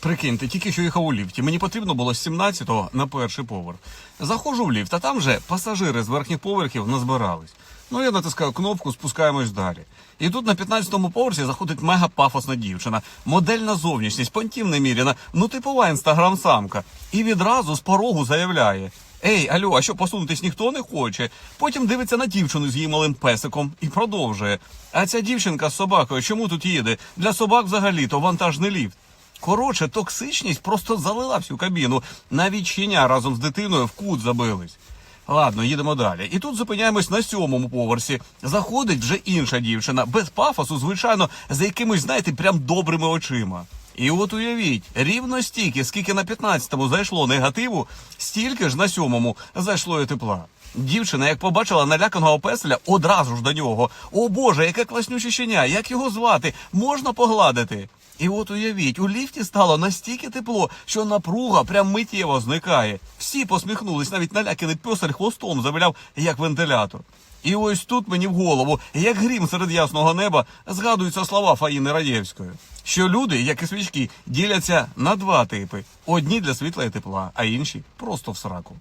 Прикиньте, тільки що їхав у ліфті. Мені потрібно було з 17-го на перший поверх. Заходжу в ліфт, а там вже пасажири з верхніх поверхів назбирались. Ну, я натискаю кнопку, спускаємось далі. І тут на 15-му поверсі заходить мега пафосна дівчина, модельна зовнішність, понтів неміряна, ну типова інстаграм-самка. І відразу з порогу заявляє: Ей, алло, а що посунутись ніхто не хоче? Потім дивиться на дівчину з її малим песиком і продовжує. А ця дівчинка з собакою чому тут їде? Для собак взагалі то вантажний ліфт. Коротше, токсичність просто залила всю кабіну. Навіть щеня разом з дитиною в кут забились. Ладно, їдемо далі. І тут зупиняємось на сьомому поверсі. Заходить вже інша дівчина, без пафосу, звичайно, за якимись, знаєте, прям добрими очима. І от уявіть, рівно стільки, скільки на 15-му зайшло негативу, стільки ж на сьомому зайшло і тепла. Дівчина, як побачила наляканого песеля, одразу ж до нього. О Боже, яке класнюче щеня, як його звати? Можна погладити? І от уявіть, у ліфті стало настільки тепло, що напруга прям миттєво зникає. Всі посміхнулись, навіть наляканий песель хвостом завиляв, як вентилятор. І ось тут мені в голову, як грім серед ясного неба, згадуються слова Фаїни Раєвської, що люди, як і свічки, діляться на два типи: одні для світла і тепла, а інші просто в сраку.